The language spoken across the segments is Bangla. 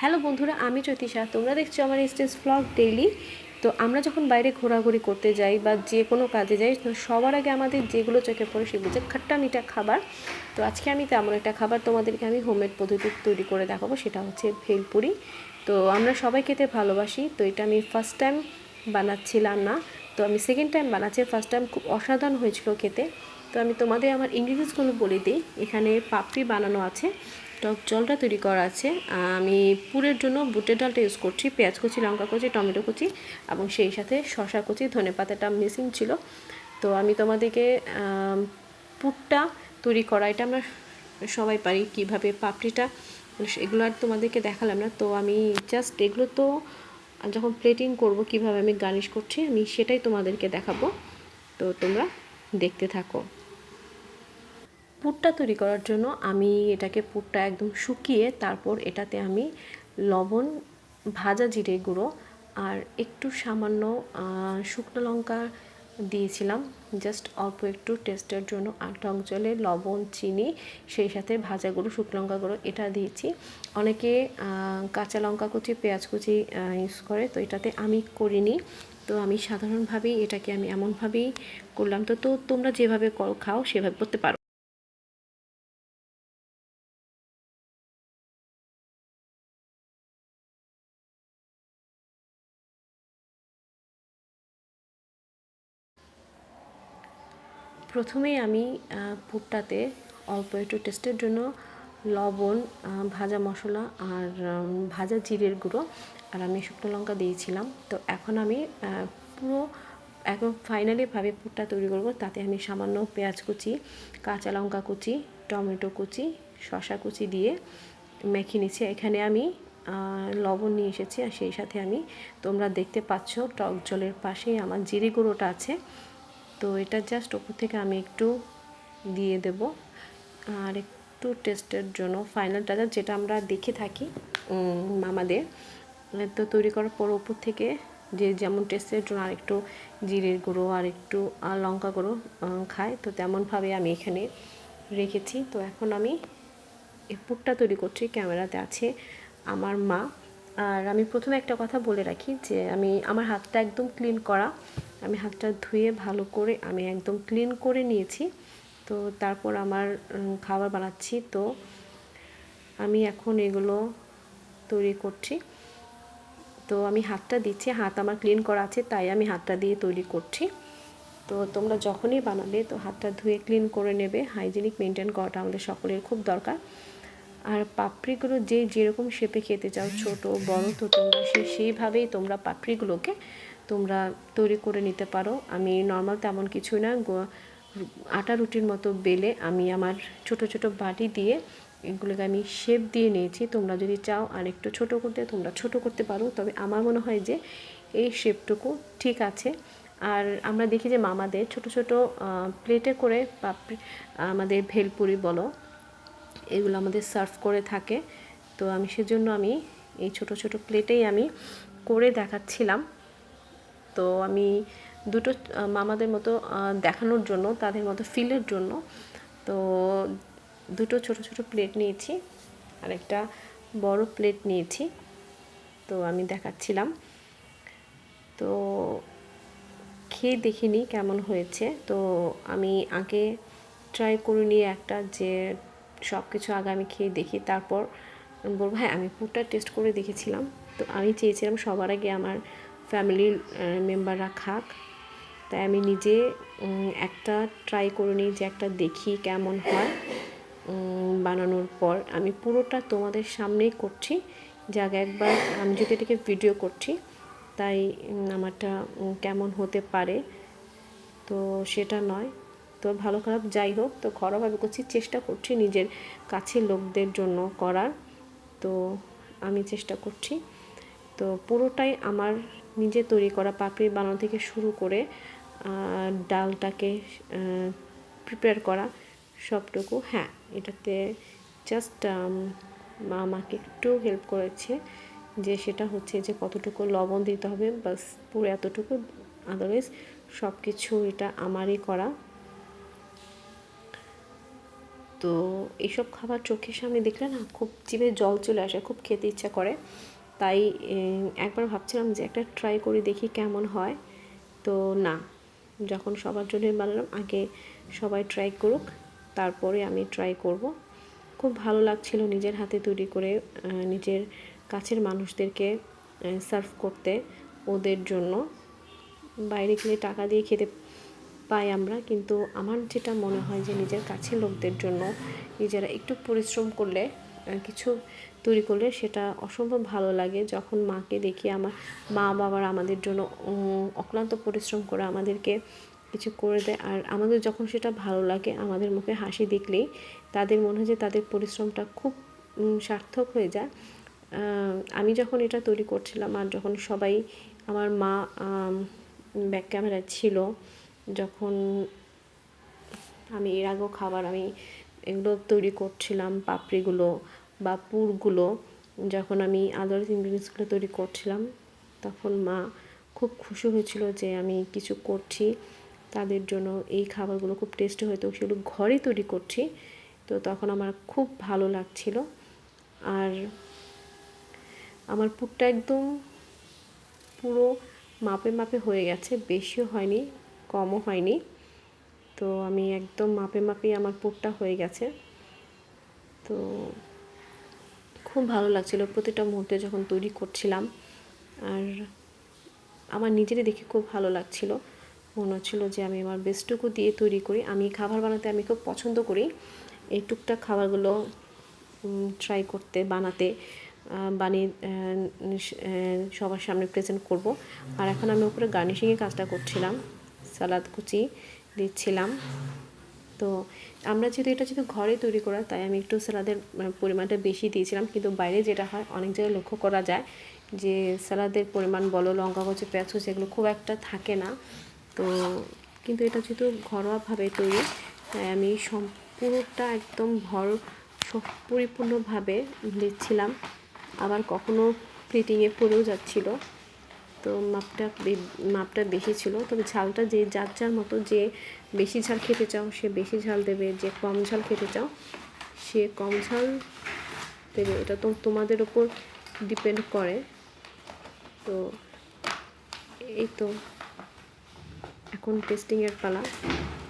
হ্যালো বন্ধুরা, আমি জ্যোতিষা। তোমরা দেখছ আমার স্টেজ ব্লগ ডেইলি তো আমরা যখন বাইরে ঘোরাঘুরি করতে যাই বা যে কোনো কাজে যাই সবার আগে আমাদের যেগুলো চোখে পড়ে সেগুলো যে খাট্টা মিঠা খাবার। তো আজকে আমি তেমন একটা খাবার তোমাদেরকে আমি হোমমেড পদ্ধতি তৈরি করে দেখাবো, সেটা হচ্ছে ভেলপুরি। তো আমরা সবাই খেতে ভালোবাসি, তো এটা আমি ফার্স্ট টাইম বানাচ্ছিলাম না। তো আমি সেকেন্ড টাইম বানাচ্ছি ফার্স্ট টাইম খুব অসাধারণ হয়েছিল খেতে। তো আমি তোমাদের আমার ইনগ্রিডিয়েন্টসগুলো বলে দিই। এখানে পাপড়ি বানানো আছে টক জলটা তৈরি করা আছে। আমি পুরের জন্য বুটের ডালটা ইউজ করছি, পেঁয়াজ কুচি, লঙ্কা কুচি, টমেটো কুচি এবং সেই সাথে শশা কুচি, ধনে পাতাটা মিসিং ছিল। তো আমি তোমাদেরকে পুরটা তৈরি করা, এটা আমরা সবাই পারি কীভাবে পাপড়িটা এগুলো আর তোমাদেরকে দেখালাম না। তো আমি জাস্ট এগুলো তো যখন প্লেটিং করব, কীভাবে আমি গার্নিশ করছি, আমি সেটাই তোমাদেরকে দেখাবো। তো তোমরা দেখতে থাকো। পুরটা তৈরি করার জন্য আমি এটাকে পুরটা একদম শুকিয়ে তারপর এটাতে আমি লবণ, ভাজা জিরে গুঁড়ো আর একটু সামান্য শুকনো লঙ্কা দিয়েছিলাম। জাস্ট অল্প একটু টেস্টের জন্য আর টক জলে লবণ, চিনি, সেই সাথে ভাজা গুঁড়ো, শুকনো লঙ্কা গুঁড়ো এটা দিয়েছি। অনেকে কাঁচা লঙ্কা কুচি, পেঁয়াজ কুচি ইউজ করে, তো এটাতে আমি করিনি। তো আমি সাধারণভাবেই এটাকে আমি এমনভাবেই করলাম। তো তো তোমরা যেভাবে খাও সেভাবে করতে পারো। প্রথমেই আমি পুরটাতে অল্প একটু টেস্টের জন্য লবণ ভাজা মশলা আর ভাজা জিরের গুঁড়ো আর আমি শুকনো লঙ্কা দিয়েছিলাম। তো এখন আমি পুরো এখন ফাইনালিভাবে পুরটা তৈরি করব। তাতে আমি সামান্য পেঁয়াজ কুচি, কাঁচা লঙ্কা কুচি, টমেটো কুচি শশা কুচি দিয়ে মেখে নিচ্ছি। এখানে আমি লবণ নিয়ে এসেছি আর সেই সাথে আমি তোমরা দেখতে পাচ্ছ টক জলের পাশেই আমার জিরে গুঁড়োটা আছে। তো এটা জাস্ট ওপর থেকে আমি একটু দিয়ে দেব। আর একটু টেস্টের জন্য ফাইনাল টাচার যেটা আমরা দেখে থাকি মামাদের, তো তৈরি করার পর ওপর থেকে যে যেমন টেস্টের জন্য আরেকটু জিরের গুঁড়ো আর একটু লঙ্কা গুঁড়ো খায় তো তেমনভাবে আমি এখানে রেখেছি। তো এখন আমি এই তৈরি করছি, ক্যামেরাতে আছে আমার মা। আর আমি প্রথমে একটা কথা বলে রাখি যে আমি, আমার হাতটা একদম ক্লিন করা আমি হাতটা ধুয়ে ভালো করে আমি একদম ক্লিন করে নিয়েছি। তো তারপর আমার খাবার বানাচ্ছি। তো আমি এখন এগুলো তৈরি করছি। তো আমি হাতটা দিচ্ছি, হাত আমার ক্লিন করা আছে, তাই আমি হাতটা দিয়ে তৈরি করছি। তো তোমরা যখনই বানাবে, তো হাতটা ধুয়ে ক্লিন করে নেবে। হাইজিনিক মেনটেন করাটা আমাদের সকলের খুব দরকার। আর পাপড়িগুলো যে যেরকম শেপে খেতে চাও, ছোট, বড়, তো তোমরা সেই সেইভাবেই তোমরা পাপড়িগুলোকে তোমরা তৈরি করে নিতে পারো। আমি নর্মাল তেমন কিছু না। আটা রুটির মতো বেলে আমি আমার ছোট ছোট বাটি দিয়ে এগুলোকে আমি শেপ দিয়ে নিয়েছি। তোমরা যদি চাও আর একটু ছোটো করতে, তোমরা ছোট করতে পারো। তবে আমার মনে হয় যে এই শেপটুকু ঠিক আছে। আর আমরা দেখি যে মামাদের ছোট ছোট প্লেটে করে পাপড়ি আমাদের ভেলপুরি বলো, এগুলো আমাদের সার্ভ করে থাকে। তো আমি সেজন্য আমি এই ছোট ছোট প্লেটেই আমি করে দেখাচ্ছিলাম। তো আমি দুটো মামাদের মতো দেখানোর জন্য, তাদের মতো ফিলের জন্য, তো দুটো ছোট ছোট প্লেট নিয়েছি, আর একটা বড় প্লেট নিয়েছি, তো আমি দেখাচ্ছিলাম। তো খেয়ে দেখিনি কেমন হয়েছে, তো আমি আগে ট্রাই করে নিয়ে একটা যে সব কিছু আগে আমি খেয়ে দেখি, তারপর বলব হ্যাঁ আমি পুরটা টেস্ট করে দেখেছিলাম। তো আমি চেয়েছিলাম সবার আগে আমার ফ্যামিলির মেম্বাররা খাক তাই আমি নিজে একটা ট্রাই করে নিই যে একটা দেখি কেমন হয় বানানোর পর। আমি পুরোটা তোমাদের সামনেই করছি। যে আগে একবার আমি যদি এটাকে ভিডিও করছি, তাই আমারটা কেমন হতে পারে। তো সেটা নয়। তো ভালো খারাপ যাই হোক, তো ঘরোয়াভাবে করছি, চেষ্টা করছি নিজের কাছের লোকদের জন্য করার। তো আমি চেষ্টা করছি। তো পুরোটাই আমার নিজে তৈরি করা পাপড়ি বানানো থেকে শুরু করে ডালটাকে প্রিপেয়ার করা সবটুকু। হ্যাঁ এটাতে জাস্ট মা আমাকে একটু হেল্প করেছে যে সেটা হচ্ছে যে কতটুকু লবণ দিতে হবে, বাস পুরো এতটুকু। আদারওয়াইজ সব কিছু এটা আমারই করা। তো এইসব খাবার চোখের সামনে দেখলে না খুব জিভে জল চলে আসে, খুব খেতে ইচ্ছা করে। তাই একবার ভাবছিলাম যে একটা ট্রাই করে দেখি কেমন হয়। তো না, যখন সবার জন্য বানালাম, আগে সবাই ট্রাই করুক, তারপরে আমি ট্রাই করব। খুব ভালো লাগছিল নিজের হাতে তৈরি করে নিজের কাছের মানুষদেরকে সার্ভ করতে, ওদের জন্য। বাইরে গেলে টাকা দিয়ে খেতে পাই আমরা, কিন্তু আমার যেটা মনে হয় যে নিজের কাছের লোকদের জন্য, নিজেরা একটু পরিশ্রম করলে কিছু তৈরি করলে সেটা অসম্ভব ভালো লাগে। যখন মাকে দেখি আমার মা বাবার আমাদের জন্য অক্লান্ত পরিশ্রম করে আমাদেরকে কিছু করে দেয়। আর আমাদের যখন সেটা ভালো লাগে, আমাদের মুখে হাসি দেখলেই তাদের মনে হয় যে তাদের পরিশ্রমটা খুব সার্থক হয়ে যায়। আমি যখন এটা তৈরি করছিলাম আর যখন সবাই, আমার মা ব্যাক ক্যামেরা ছিল, যখন আমি এর আগেও খাবার আমি এগুলো তৈরি করছিলাম, পাপড়িগুলো বা পুরগুলো যখন আমি আদার্স ইনগ্রিডিয়েন্টসগুলো তৈরি করছিলাম, তখন মা খুব খুশি হয়েছিল যে আমি কিছু করছি। তাদের জন্য এই খাবারগুলো খুব টেস্টি হয়তো সেগুলো ঘরে তৈরি করছি। তো তখন আমার খুব ভালো লাগছিল। আর আমার পুরটা একদম পুরো মাপে মাপে হয়ে গেছে, বেশিও হয়নি, কমও হয়নি। তো আমি একদম মাপে মাপে আমার পুরটা হয়ে গেছে। তো খুব ভালো লাগছিল প্রতিটা মুহূর্তে যখন তৈরি করছিলাম। আর আমার নিজেরই দেখে খুব ভালো লাগছিল। মনে হচ্ছিল যে আমি আমার বেস্টটুকু দিয়ে তৈরি করি। আমি খাবার বানাতে আমি খুব পছন্দ করি। এই টুকটাক খাবারগুলো ট্রাই করতে, বানাতে বানিয়ে সবার সামনে প্রেজেন্ট করব। আর এখন আমি উপরে গার্নিশিংয়ের কাজটা করছিলাম। সালাদ কুচি দিচ্ছিলাম। তো আমরা যেহেতু এটা যেহেতু ঘরে তৈরি করা তাই আমি একটু স্যালাদের মানে, পরিমাণটা বেশি দিয়েছিলাম। কিন্তু বাইরে যেটা হয় অনেক জায়গায় লক্ষ্য করা যায় যে স্যালাদের পরিমাণ বলো লঙ্কা কুচি পেঁয়াজ কুচি এগুলো খুব একটা থাকে না। তো কিন্তু এটা যেহেতু ঘরোয়াভাবে তৈরি তাই আমি সম্পূর্ণটা একদম ভর পরিপূর্ণভাবে দিচ্ছিলাম। আবার কখনো প্লেটিংয়ে পড়েও যাচ্ছিল। তো মাপটা মাপটা বেশি ছিল। তবে ঝালটা যে যার যার মতো যে বেশি ঝাল খেতে চাও, সে বেশি ঝাল দেবে। যে কম ঝাল খেতে চাও, সে কম ঝাল দেবে। এটা তো তোমাদের ওপর ডিপেন্ড করে। তো এই তো এখন টেস্টিংয়ের পালা।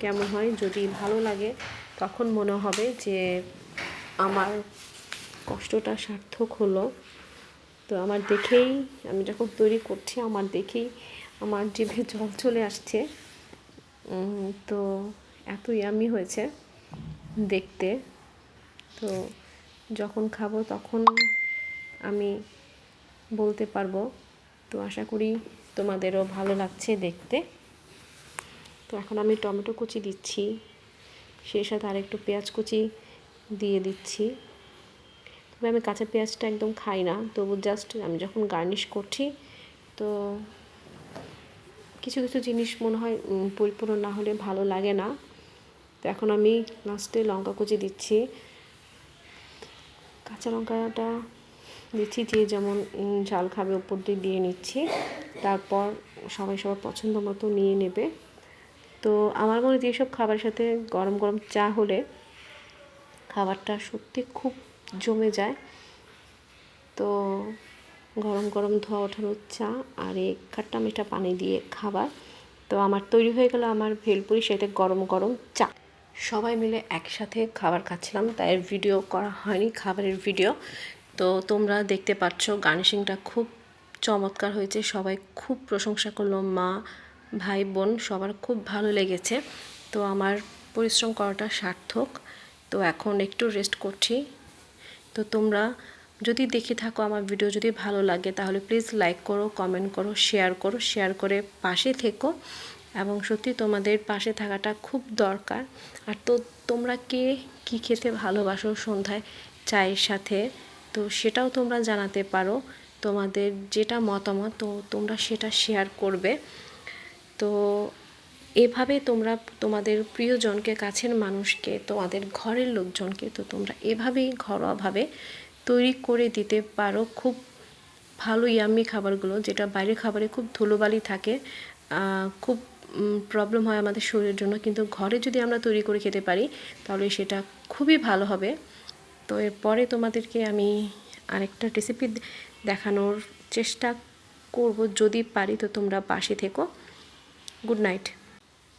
কেমন হয়? যদি ভালো লাগে, তখন মনে হবে যে আমার কষ্টটা সার্থক হলো। তো আমার দেখেই, আমি যখন তৈরি করছি, আমার দেখেই আমার জিভে জল চলে আসছে। তো এত ইয়ামি হয়েছে দেখতে। তো যখন খাব তখন আমি বলতে পারব। তো আশা করি তোমাদেরও ভালো লাগছে দেখতে। তো এখন আমি টমেটো কুচি দিচ্ছি। সেই সাথে আরেকটু পেঁয়াজ কুচি দিয়ে দিচ্ছি। তবে আমি কাঁচা পেঁয়াজটা একদম খাই না। তবু জাস্ট আমি যখন গার্নিশ করছি, তো কিছু কিছু জিনিস মনে হয় পরিপূর্ণ না হলে ভালো লাগে না। তো এখন আমি লাস্টে লঙ্কা কুচি দিচ্ছি। কাঁচা লঙ্কাটা দিচ্ছি যে যেমন ঝাল খাবে উপর দিয়ে দিয়ে নিচ্ছি। তারপর সবাই সবার পছন্দ মতো নিয়ে নেবে। তো আমার মনে হয় যেসব খাবারের সাথে গরম গরম চা হলে খাবারটা সত্যি খুব জমে যায়। তো গরম গরম ধোয়া ওঠানো চা আর এই খাট্টা মিঠা পানি দিয়ে খাবার। তো আমার তৈরি হয়ে গেল আমার ভেলপুরি সাথে গরম গরম চা। সবাই মিলে একসাথে খাবার খাচ্ছিলাম, তাই ভিডিও করা হয়নি, খাবারের ভিডিও। তো তোমরা দেখতে পাচ্ছ গার্নিশিংটা খুব চমৎকার হয়েছে, সবাই খুব প্রশংসা করল মা, ভাই, বোন, সবার খুব ভালো লেগেছে। তো আমার পরিশ্রম করাটা সার্থক। তো এখন একটু রেস্ট করছি। তো তোমরা যদি দেখে থাকো আমার ভিডিও যদি ভালো লাগে, তাহলে প্লিজ লাইক করো কমেন্ট করো শেয়ার করো শেয়ার করে পাশে থেকো এবং সত্যি তোমাদের পাশে থাকাটা খুব দরকার। আর তো তোমরা কে কী খেতে ভালোবাসো সন্ধ্যায় চায়ের সাথে, তো সেটাও তোমরা জানাতে পারো। তোমাদের যেটা মতামত, তো তোমরা সেটা শেয়ার করবে। তো এভাবে তোমরা তোমাদের প্রিয়জনকে, কাছের মানুষকে, তোমাদের ঘরের লোকজনকে তো তোমরা এভাবেই ঘরোয়াভাবে তৈরি করে দিতে পারো। খুব ভালো ইয়াম্মি খাবারগুলো, যেটা বাইরের খাবারে খুব ধুলোবালি থাকে খুব প্রবলেম হয় আমাদের শরীরের জন্য। কিন্তু ঘরে যদি আমরা তৈরি করে খেতে পারি, তাহলে সেটা খুবই ভালো হবে। তো এরপরে তোমাদেরকে আমি আরেকটা রেসিপি দেখানোর চেষ্টা করব। যদি পারি তো তোমরা পাশে থেকো। Good night